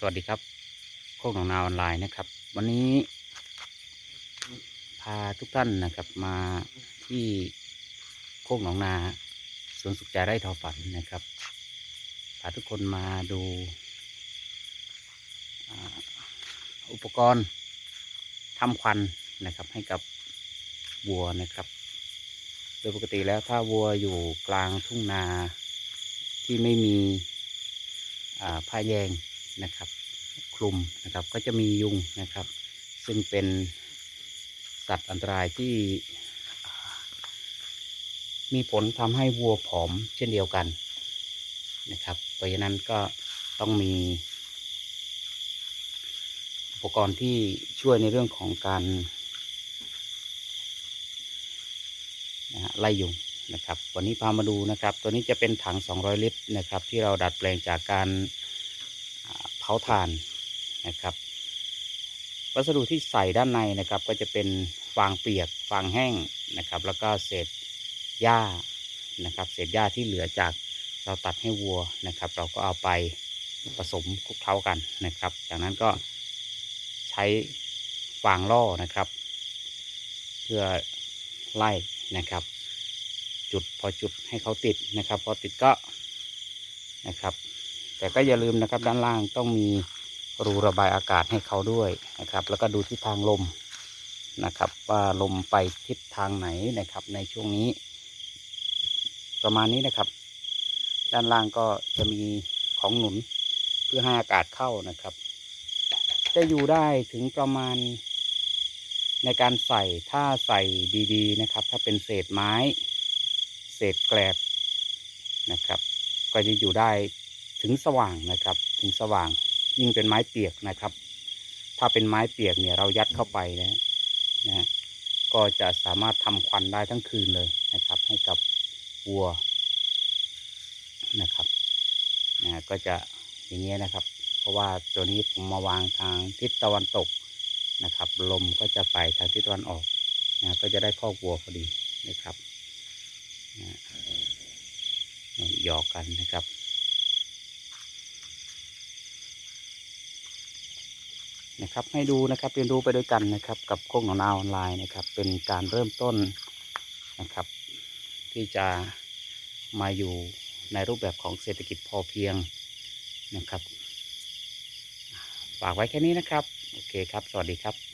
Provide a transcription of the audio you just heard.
สวัสดีครับโคกหนองนาออนไลน์นะครับ วันนี้พาทุกท่านนะครับมาที่โคกหนองนาสวนสุขใจไร่ทอฝันนะครับพาทุกคนมาดูอุปกรณ์ทำควันนะครับ ให้กับวัวนะครับ โดยปกติแล้วถ้าวัวอยู่กลางทุ่งนาที่ไม่มีผ้าแยง นะครับ คลุมนะครับก็จะมียุงนะครับ ซึ่งเป็นสัตว์อันตรายที่ มีผลทำให้วัวผอมเช่นเดียวกันนะครับเพราะฉะนั้นก็ต้องมี อุปกรณ์ที่ช่วยในเรื่องของการนะฮะไล่ยุงนะครับ วันนี้พามาดูนะครับ ตัวนี้จะเป็นถัง 200 ลิตรนะครับ ที่เราดัดแปลงจากการาเผาถ่านนะครับ วัสดุที่ใส่ด้านในนะครับ ก็จะเป็นฟางเปียกฟางแห้งนะครับ แล้วก็เศษหญ้านะครับ เศษหญ้าที่เหลือจากเราตัดให้วัวนะครับ เราก็เอาไปผสมคลุกเคล้ากันนะครับ จากนั้นก็ใช้ฟางล่อนะครับ เพื่อไล่นะครับ จุดพอจุดให้เขาติดนะครับ พอติดก็นะครับ แต่ก็อย่าลืมนะครับด้านล่างต้องมีรูระบายอากาศให้เขาด้วยนะครับ แล้วก็ดูทิศทางลมนะครับ ว่าลมไปทิศทางไหนนะครับ ในช่วงนี้ ประมาณนี้นะครับ ด้านล่างก็จะมีของหนุนเพื่อให้อากาศเข้านะครับ จะอยู่ได้ถึงประมาณในการใส่ถ้าใส่ดีๆนะครับ ถ้าเป็นเศษไม้ เศษแกลบนะครับ ก็จะอยู่ได้ ถึงสว่างนะครับ ถึงสว่าง ยิ่งเป็นไม้เปียกนะครับ ถ้าเป็นไม้เปียกเนี่ยเรายัดเข้าไปนะนะก็จะสามารถทำควันได้ทั้งคืนเลยนะครับ ให้กับวัวนะครับนะก็จะอย่างเงี้ยนะครับ เพราะว่าตัวนี้ผมมาวางทางทิศตะวันตกนะครับ ลมก็จะไปทางทิศตะวันออกนะก็จะได้คอกวัวพอดีนะครับนะหยอกกันนะครับ นะครับ ให้ดูนะครับเรียนรู้ไปด้วยกันนะครับ กับโค้งหนองนาออนไลน์นะครับ เป็นการเริ่มต้นนะครับ ที่จะมาอยู่ในรูปแบบของเศรษฐกิจพอเพียงนะครับฝากไว้แค่นี้นะครับ โอเคครับ สวัสดีครับ